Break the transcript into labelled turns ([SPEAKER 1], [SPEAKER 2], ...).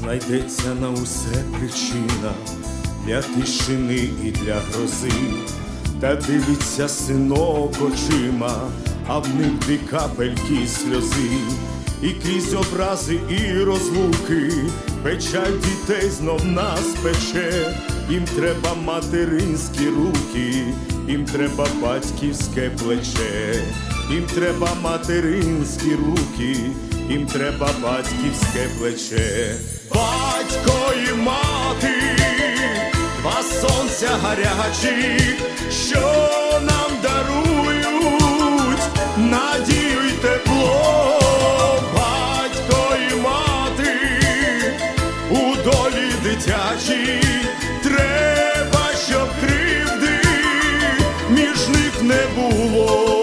[SPEAKER 1] знайдеться на усе причина для тишини і для грози, та дивиться синок очима, а в них дві капельки сльози, і крізь образи і розлуки, печаль дітей знов нас пече, їм треба материнські руки, їм треба батьківське плече, їм треба материнські руки, їм треба батьківське плече, батько і мати, два сонця гарячі, що нам дарують надію й тепло, батько і мати, у долі дитячій треба, щоб кривди між них не було.